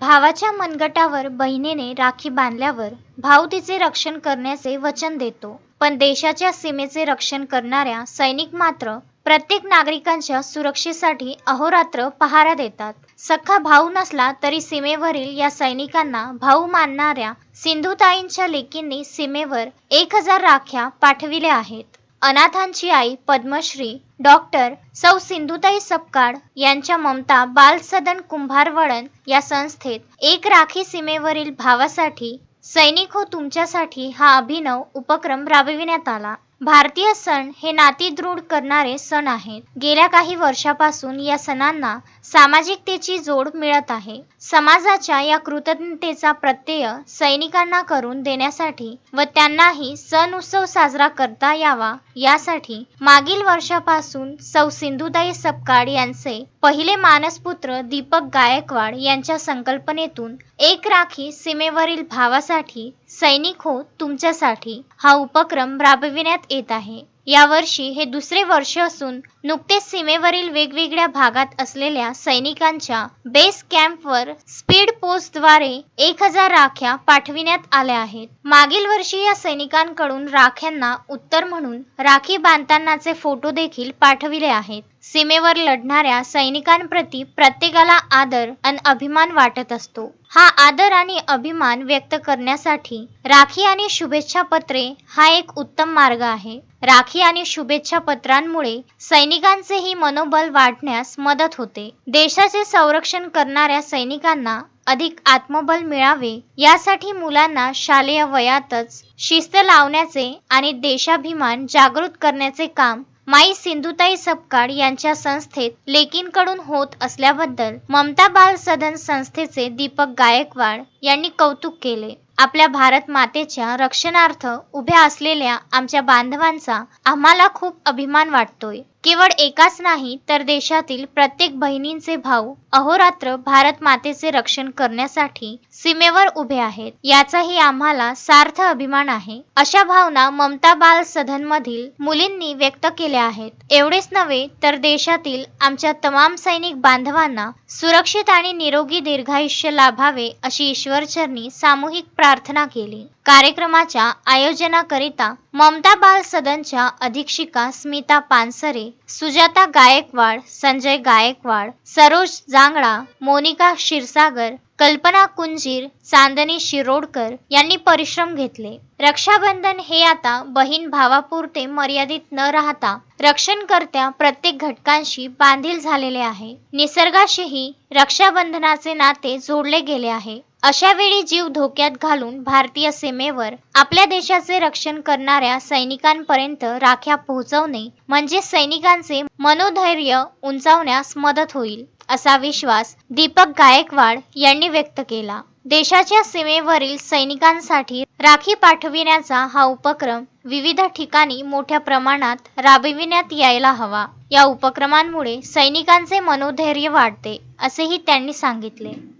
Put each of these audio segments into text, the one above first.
भावाच्या मनगटावर बहिणीने राखी बांधल्यावर भाऊ तिचे रक्षण करण्याचे वचन देतो. पण देशाच्या सीमेचे रक्षण करणाऱ्या सैनिक मात्र प्रत्येक नागरिकांच्या सुरक्षेसाठी अहोरात्र पहारा देतात. सख्खा भाऊ नसला तरी सीमेवरील या सैनिकांना भाऊ मानणाऱ्या सिंधुताईंच्या लेकींनी सीमेवर एक हजार राख्या पाठविल्या आहेत. अनाथांची आई पद्मश्री डॉक्टर सौ सिंधुताई सपकाळ यांच्या ममता बाल सदन कुंभारवळण या संस्थेत एक राखी सीमेवरील भावासाठी सैनिक हो तुमच्यासाठी हा अभिनव उपक्रम राबविण्यात आला. भारतीय सण हे नाती दृढ करणारे सण आहेत. गेल्या काही वर्षापासून या सणांना सामाजिकतेची जोड मिळत आहे. समाजाच्या या कृतज्ञतेचा प्रत्यय सैनिकांना करून देण्यासाठी व त्यांनाही सण उत्सव साजरा करता यावा यासाठी मागील वर्षापासून सौ सिंधुताई सपकाळ यांचे पहिले मानसपुत्र दीपक गायकवाड यांच्या संकल्पनेतून एक राखी सीमेवरील भावासाठी सैनिक हो तुमच्यासाठी हा उपक्रम राबविण्यात येत आहे. यावर्षी हे दुसरे वर्ष असून नुकतेच सीमेवरील वेगवेगळ्या भागात असलेल्या सैनिकांच्या बेस कॅम्पवर स्पीड पोस्टद्वारे एक हजार राख्या पाठविण्यात आल्या आहेत. मागील वर्षी या सैनिकांकडून राख्यांना उत्तर म्हणून राखी बांधतानाचे फोटो देखील पाठविले आहेत. सीमेवर लढणाऱ्या सैनिकांप्रती प्रत्येकाला आदर आणि अभिमान वाटत असतो. हा आदर आणि अभिमान व्यक्त करण्यासाठी राखी आणि शुभेच्छा पत्रे हा एक उत्तम मार्ग आहे. राखी आणि शुभेच्छा पत्रांमुळे सैनिकांचेही मनोबल वाढण्यास मदत होते. देशाचे संरक्षण करणाऱ्या सैनिकांना अधिक आत्मबल मिळावे यासाठी मुलांना शालेय वयातच शिस्त लावण्याचे आणि देशाभिमान जागृत करण्याचे काम माई सिंधुताई सपकाळ यांच्या संस्थेत लेकींकडून होत असल्याबद्दल ममता बाल सदन संस्थेचे दीपक गायकवाड यांनी कौतुक केले. आपल्या भारत मातेच्या रक्षणार्थ उभ्या असलेल्या आमच्या बांधवांचा आम्हाला खूप अभिमान वाटतोय. केवळ एकाच नाही तर देशातील प्रत्येक बहिणींचे भाऊ अहोरात्र भारत मातेचे रक्षण करण्यासाठी सीमेवर उभे आहेत. याचाही आम्हाला सार्थ अभिमान आहे. अशा भावना ममता बाल सदन मधील मुलींनी व्यक्त केल्या आहेत. एवढेच नव्हे तर देशातील आमच्या तमाम सैनिक बांधवांना सुरक्षित आणि निरोगी दीर्घायुष्य लाभावे अशी ईश्वरचरणी सामूहिक प्रार्थना केली. कार्यक्रमाच्या आयोजनाकरिता ममता बाल सदनच्या अधीक्षिका स्मिता पानसरे सुजाता गायकवाड संजय गायकवाड सरोज जांगडा मोनिका क्षीरसागर कल्पना कुंजीर चांदनी शिरोडकर यांनी परिश्रम घेतले. रक्षाबंधन हे आता बहीण भावापुरते मर्यादित न राहता रक्षणकर्त्या प्रत्येक घटकांशी बांधील झालेले आहे. निसर्गाशीही रक्षाबंधनाचे नाते जोडले गेले आहे. अशा वेळी जीव धोक्यात घालून भारतीय सीमेवर आपल्या देशाचे रक्षण करणाऱ्या सैनिकांपर्यंत राख्या पोहोचवणे म्हणजे सैनिकांचे मनोधैर्य उंचावण्यास मदत होईल असा विश्वास दीपक गायकवाड यांनी व्यक्त केला. देशाच्या सीमेवरील सैनिकांसाठी राखी पाठविण्याचा हा उपक्रम विविध ठिकाणी मोठ्या प्रमाणात राबविण्यात यायला हवा. या उपक्रमांमुळे सैनिकांचे मनोधैर्य वाढते असेही त्यांनी सांगितले.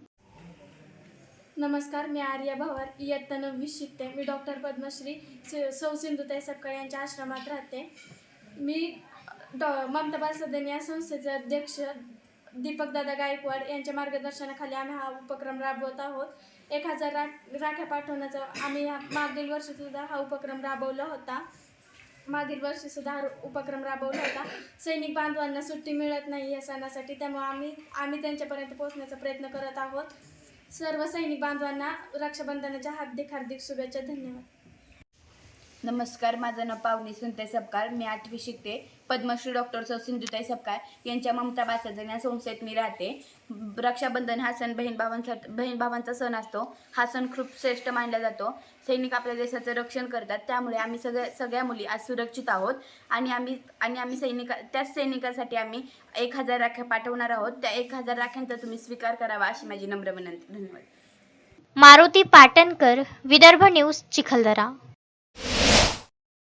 नमस्कार मी आर्या भवर. इयत्ता नववी शिकते. मी डॉक्टर पद्मश्री सि सौ सिंधुताई सपकाळ यांच्या आश्रमात राहते. मी डॉ ममताबाल सदन या संस्थेचे अध्यक्ष दीपकदादा गायकवाड यांच्या मार्गदर्शनाखाली आम्ही हा उपक्रम राबवत आहोत. एक हजार रा राख्या पाठवण्याचा आम्ही मागील वर्षीसुद्धा हा उपक्रम राबवला होता. मागील वर्षीसुद्धा हा उपक्रम राबवला होता. सैनिक बांधवांना सुट्टी मिळत नाही या सणासाठी त्यामुळे आम्ही आम्ही त्यांच्यापर्यंत पोहोचण्याचा प्रयत्न करत आहोत. सर्व सैनिक बांधवांना रक्षाबंधनाच्या हार्दिक हार्दिक शुभेच्छा धन्यवाद. नमस्कार माझं नाव पावनी सुनताई सपकाळ. मी आठवी शिकते. पद्मश्री डॉक्टर सौ सिंधुताई सपकाळ. यांच्या ममता बासाजन या संस्थेत मी राहते. रक्षाबंधन हा सण बहीण भावांचा बहीण भावांचा सण असतो. हा सण खूप श्रेष्ठ मानला जातो. सैनिक आपल्या देशाचं रक्षण करतात. त्यामुळे आम्ही सगळ्या सगळ्या मुली आज सुरक्षित आहोत. आणि आम्ही आणि आम्ही सैनिका त्याच सैनिकासाठी आम्ही एक हजार राख्या पाठवणार आहोत. त्या एक हजार राख्यांचा तुम्ही स्वीकार करावा अशी माझी नम्र विनंती. धन्यवाद. मारुती पाटणकर विदर्भ न्यूज चिखलदरा.